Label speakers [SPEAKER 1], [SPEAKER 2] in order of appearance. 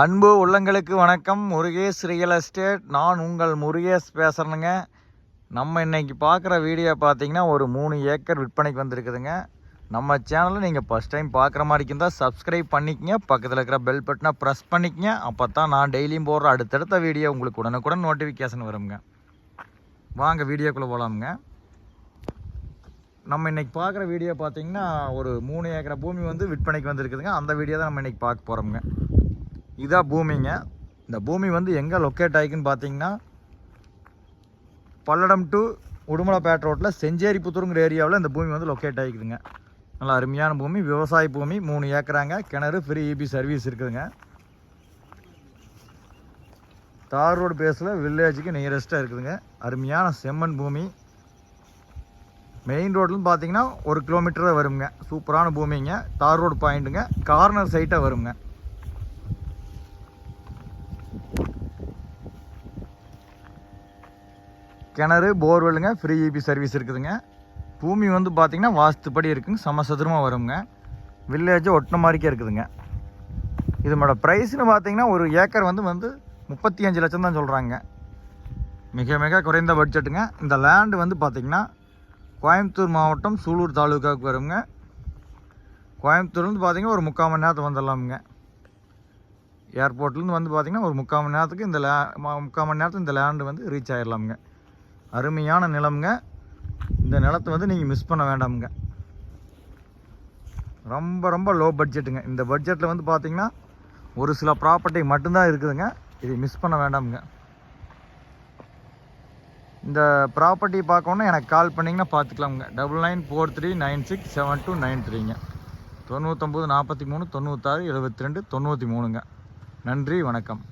[SPEAKER 1] அன்பு உள்ளங்களுக்கு வணக்கம். முருகேஷ் ரியல் எஸ்டேட் நான் உங்கள் முருகேஷ் பேசுகிறேனுங்க நம்ம இன்றைக்கி பார்க்குற வீடியோ பார்த்தீங்கன்னா ஒரு மூணு ஏக்கர் விற்பனைக்கு வந்திருக்குதுங்க. நம்ம சேனலில் நீங்கள் ஃபஸ்ட் டைம் பார்க்குற மாதிரி இருந்தால் சப்ஸ்கிரைப் பண்ணிக்கங்க. பக்கத்தில் இருக்கிற பெல் பட்டனை ப்ரெஸ் பண்ணிக்கங்க. அப்போ தான் நான் டெய்லியும் போடுற அடுத்தடுத்த வீடியோ உங்களுக்கு உடனுக்குடன் நோட்டிஃபிகேஷன் வருங்க. வாங்க வீடியோக்குள்ளே போகலாமுங்க நம்ம இன்றைக்கி பார்க்குற வீடியோ பார்த்தீங்கன்னா ஒரு மூணு ஏக்கரை பூமி வந்து விற்பனைக்கு வந்திருக்குதுங்க. அந்த வீடியோ தான் நம்ம இன்றைக்கி பார்க்க போகிறோம்ங்க இதான் பூமிங்க. இந்த பூமி வந்து எங்கே லொக்கேட் ஆகிக்குன்னு பார்த்தீங்கன்னா பல்லடம் டு உடுமலைப்பேட் ரோட்டில் செஞ்சேரி புத்தூருங்கிற ஏரியாவில் இந்த பூமி வந்து லொக்கேட் ஆகிக்குதுங்க. நல்லா அருமையான பூமி விவசாய பூமி மூணு ஏக்கராங்க கிணறு ஃப்ரீ இபி சர்வீஸ் இருக்குதுங்க. தார் ரோடு பேஸில் வில்லேஜுக்கு நியரஸ்ட்டாக இருக்குதுங்க. அருமையான செம்மண் பூமி. மெயின் ரோட்லன்னு பார்த்தீங்கன்னா ஒரு கிலோமீட்டர் வருங்க. சூப்பரான பூமிங்க. தார் ரோடு பாயிண்ட்டுங்க கார்னர் சைட்டாக வருங்க. கிணறு போர்வெல்லுங்க ஃப்ரீ இபி சர்வீஸ் இருக்குதுங்க. பூமி வந்து பார்த்திங்கன்னா வாஸ்துப்படி இருக்குங்க சமசதுரமாக வருங்க. வில்லேஜ் ஒட்டின மாதிரிக்கே இருக்குதுங்க. இதனோட ப்ரைஸ்னு பார்த்திங்கன்னா ஒரு ஏக்கர் வந்து வந்து முப்பத்தி அஞ்சு லட்சம் தான் சொல்கிறாங்க மிக மிக குறைந்த பட்ஜெட்டுங்க இந்த லேண்டு வந்து பார்த்திங்கன்னா கோயம்புத்தூர் மாவட்டம் சூலூர் தாலுக்காவுக்கு வருங்க. கோயம்புத்தூர்லேருந்து பார்த்தீங்கன்னா ஒரு முக்கால் மணி நேரத்துக்கு வந்துடலாமுங்க. ஏர்போர்ட்லேருந்து வந்து பார்த்தீங்கன்னா ஒரு முக்கால் மணி நேரத்துக்கு இந்த லே முக்கால் மணி நேரத்துக்கு இந்த லேண்டு வந்து ரீச் ஆகிடலாமுங்க அருமையான நிலம்ங்க. இந்த நிலத்தை வந்து நீங்கள் மிஸ் பண்ண வேண்டாமுங்க. ரொம்ப ரொம்ப லோ பட்ஜெட்டுங்க இந்த பட்ஜெட்டில் வந்து பார்த்திங்கன்னா ஒரு சில ப்ராப்பர்ட்டி மட்டும்தான் இருக்குதுங்க. இதை மிஸ் பண்ண வேண்டாமுங்க. இந்த ப்ராப்பர்ட்டி பார்க்கணுன்னா எனக்கு கால் பண்ணிங்கன்னா பார்த்துக்கலாமுங்க double nine four three nine six seven two nine த்ரீங்க தொண்ணூற்றொம்பது நாற்பத்தி மூணு தொண்ணூத்தாறு எழுபத்தி ரெண்டு தொண்ணூற்றி மூணுங்க. நன்றி வணக்கம்.